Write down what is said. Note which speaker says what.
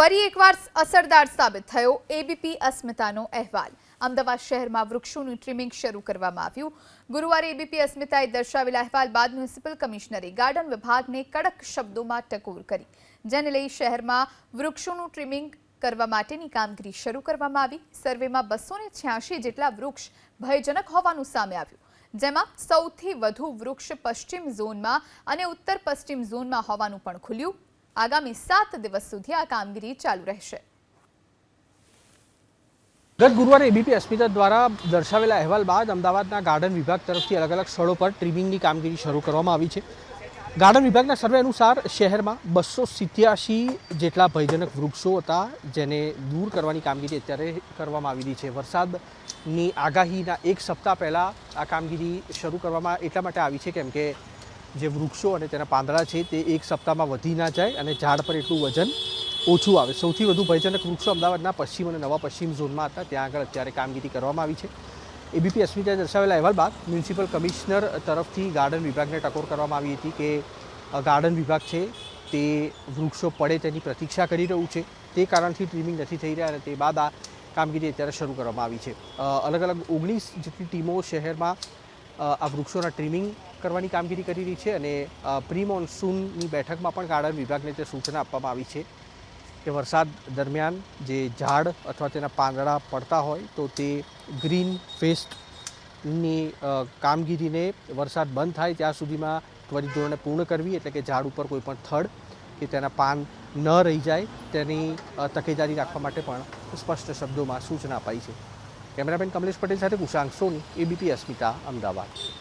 Speaker 1: ફરી એકવાર અસરદાર સાબિત થયો. એબીપી અસ્મિતાનો અહેવાલ. અમદાવાદ શહેરમાં વૃક્ષોનું ટ્રીમિંગ શરૂ કરવામાં આવ્યું. ગુરુવારે એબીપી અસ્મિતાએ દર્શાવેલા અહેવાલ બાદ મ્યુનિસિપલ કમિશનરે ગાર્ડન વિભાગને કડક શબ્દોમાં ટકોર કરી. જેને લઈ શહેરમાં વૃક્ષોનું ટ્રીમિંગ કરવા માટેની કામગીરી શરૂ કરવામાં આવી. સર્વેમાં બસો જેટલા વૃક્ષ ભયજનક હોવાનું સામે આવ્યું. જેમાં સૌથી વધુ વૃક્ષ પશ્ચિમ ઝોનમાં અને ઉત્તર પશ્ચિમ ઝોનમાં હોવાનું પણ ખુલ્યું. આગામી સાત દિવસ સુધી આ કામગીરી ચાલુ રહેશે.
Speaker 2: ગત ગુરુવારે એબીપી હોસ્પિટલ દ્વારા દર્શાવેલા અહેવાલ બાદ અમદાવાદના ગાર્ડન વિભાગ તરફથી અલગ અલગ સ્થળો પર ટ્રીમિંગની કામગીરી શરૂ કરવામાં આવી છે. ગાર્ડન વિભાગના સર્વે અનુસાર શહેરમાં બસો સિત્યાસી જેટલા ભયજનક વૃક્ષો હતા, જેને દૂર કરવાની કામગીરી અત્યારે કરવામાં આવી રહી છે. વરસાદની આગાહીના એક સપ્તાહ પહેલાં આ કામગીરી શરૂ કરવામાં એટલા માટે આવી છે કેમ કે જે વૃક્ષો અને તેના પાંદડા છે તે એક સપ્તાહમાં વધી ના જાય અને ઝાડ પર એટલું વજન ઓછું આવે. સૌથી વધુ ભયજનક વૃક્ષો અમદાવાદના પશ્ચિમ અને નવા પશ્ચિમ ઝોનમાં હતા. ત્યાં આગળ અત્યારે કામગીરી કરવામાં આવી છે. એબીપી અસ્મિતાએ દર્શાવેલા અહેવાલ બાદ મ્યુનિસિપલ કમિશનર તરફથી ગાર્ડન વિભાગને ટકોર કરવામાં આવી હતી કે ગાર્ડન વિભાગ છે તે વૃક્ષો પડે તેની પ્રતીક્ષા કરી રહ્યું છે. તે કારણથી ટ્રીમિંગ નથી થઈ રહ્યા અને તે બાદ આ કામગીરી અત્યારે શરૂ કરવામાં આવી છે. અલગ અલગ ઓગણીસ જેટલી ટીમો શહેરમાં આ વૃક્ષોના ટ્રીમિંગ કરવાની કામગીરી કરી રહી છે અને પ્રી મોન્સૂનની બેઠકમાં પણ ગાર્ડન વિભાગને તે સૂચના આપવામાં આવી છે કે વરસાદ દરમિયાન જે ઝાડ અથવા તેના પાંદડા પડતા હોય તો તે ગ્રીન ફેસ્ટની કામગીરીને વરસાદ બંધ થાય ત્યાં સુધીમાં ત્વરિત ધોરણે પૂર્ણ કરવી એટલે કે ઝાડ ઉપર કોઈ પણ થડ કે તેના પાન ન રહી જાય તેની તકેદારી રાખવા માટે પણ સ્પષ્ટ શબ્દોમાં સૂચના અપાઈ છે. કેમેરામેન કમલેશ પટેલ સાથે કુશાંક સોની એબીપી અસ્મિતા અમદાવાદ.